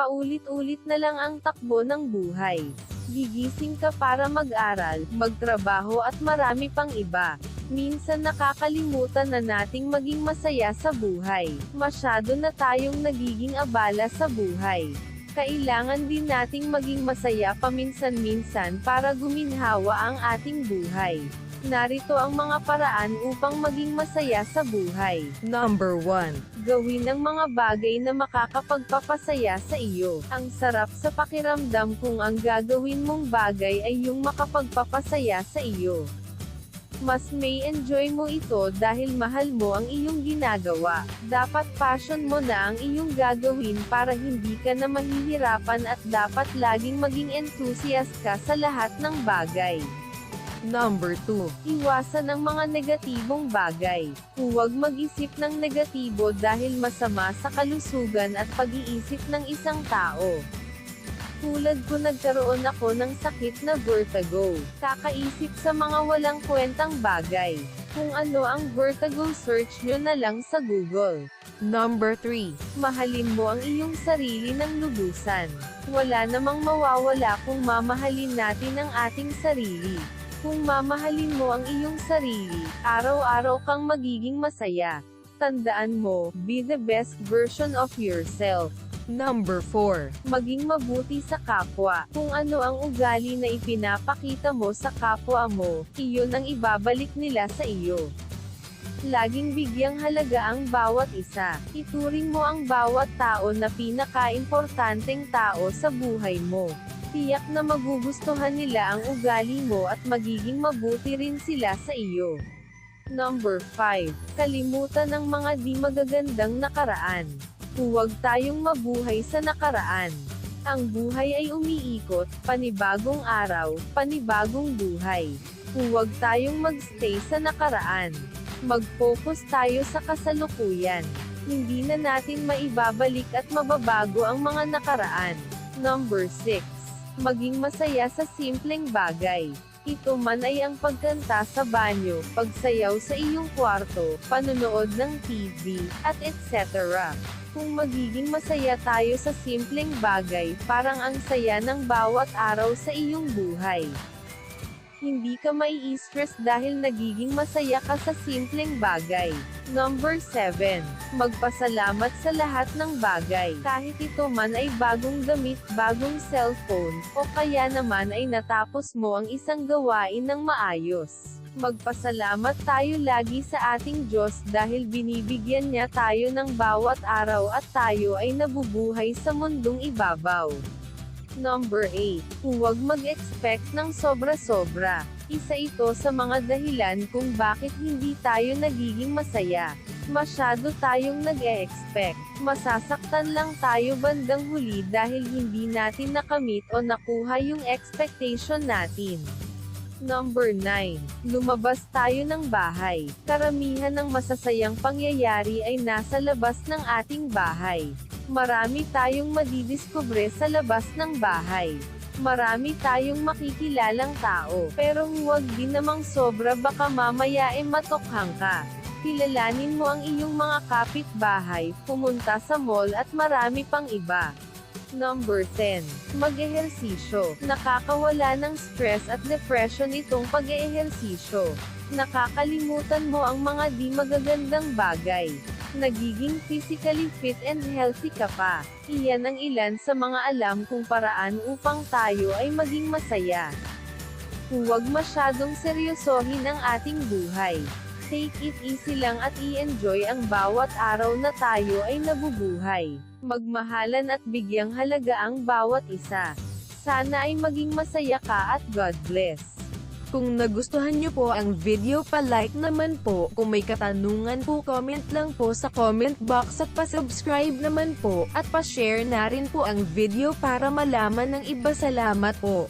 Paulit-ulit na lang ang takbo ng buhay. Gigising ka para mag-aral, magtrabaho at marami pang iba. Minsan nakakalimutan na nating maging masaya sa buhay. Masyado na tayong nagiging abala sa buhay. Kailangan din nating maging masaya paminsan-minsan para guminhawa ang ating buhay. Narito ang mga paraan upang maging masaya sa buhay. Number 1. Gawin ang mga bagay na makakapagpapasaya sa iyo. Ang sarap sa pakiramdam kung ang gagawin mong bagay ay yung makapagpapasaya sa iyo. Mas may enjoy mo ito dahil mahal mo ang iyong ginagawa. Dapat passion mo na ang iyong gagawin para hindi ka na mahihirapan at dapat laging maging enthusiast ka sa lahat ng bagay. Number 2. Iwasan ang mga negatibong bagay. Huwag mag-isip ng negatibo dahil masama sa kalusugan at pag-iisip ng isang tao. Tulad ko nagkaroon ako ng sakit na vertigo. Kakaisip sa mga walang kwentang bagay. Kung ano ang vertigo search nyo na lang sa Google. Number 3. Mahalin mo ang iyong sarili ng lubusan. Wala namang mawawala kung mamahalin natin ang ating sarili. Kung mamahalin mo ang iyong sarili, araw-araw kang magiging masaya. Tandaan mo, be the best version of yourself. Number 4. Maging mabuti sa kapwa. Kung ano ang ugali na ipinapakita mo sa kapwa mo, iyon ang ibabalik nila sa iyo. Laging bigyang halaga ang bawat isa. Ituring mo ang bawat tao na pinaka-importanteng tao sa buhay mo. Tiyak na magugustuhan nila ang ugali mo at magiging mabuti rin sila sa iyo. Number 5. Kalimutan ang mga di magagandang nakaraan. Huwag tayong mabuhay sa nakaraan. Ang buhay ay umiikot, panibagong araw, panibagong buhay. Huwag tayong magstay sa nakaraan. Mag-focus tayo sa kasalukuyan. Hindi na natin maibabalik at mababago ang mga nakaraan. Number 6. Maging masaya sa simpleng bagay. Ito man ay ang pagkanta sa banyo, pagsayaw sa iyong kwarto, panonood ng TV, at etc. Kung magiging masaya tayo sa simpleng bagay, parang ang saya ng bawat araw sa iyong buhay. Hindi ka mai-stress dahil nagiging masaya ka sa simpleng bagay. Number 7. Magpasalamat sa lahat ng bagay. Kahit ito man ay bagong gamit, bagong cellphone, o kaya naman ay natapos mo ang isang gawain ng maayos. Magpasalamat tayo lagi sa ating Diyos dahil binibigyan niya tayo ng bawat araw at tayo ay nabubuhay sa mundong ibabaw. Number 8. Huwag mag-expect ng sobra-sobra. Isa ito sa mga dahilan kung bakit hindi tayo nagiging masaya. Masyado tayong nag-e-expect. Masasaktan lang tayo bandang huli dahil hindi natin nakamit o nakuha yung expectation natin. Number 9. Lumabas tayo ng bahay. Karamihan ng masasayang pangyayari ay nasa labas ng ating bahay. Marami tayong madidiskubre sa labas ng bahay. Marami tayong makikilalang tao, pero huwag din namang sobra baka mamaya e matokhang ka. Kilalanin mo ang iyong mga kapitbahay, pumunta sa mall at marami pang iba. Number 10. Mag-ehersisyo. Nakakawala ng stress at depression itong pag-ehersisyo. Nakakalimutan mo ang mga di magagandang bagay. Nagiging physically fit and healthy ka pa. Iyan ang ilan sa mga alam kong paraan upang tayo ay maging masaya. Huwag masyadong seryosohin ang ating buhay. Take it easy lang at i-enjoy ang bawat araw na tayo ay nabubuhay. Magmahalan at bigyang halaga ang bawat isa. Sana ay maging masaya ka at God bless. Kung nagustuhan nyo po ang video pa-like naman po, kung may katanungan po comment lang po sa comment box at pa-subscribe naman po, at pa-share na rin po ang video para malaman ng iba. Salamat po.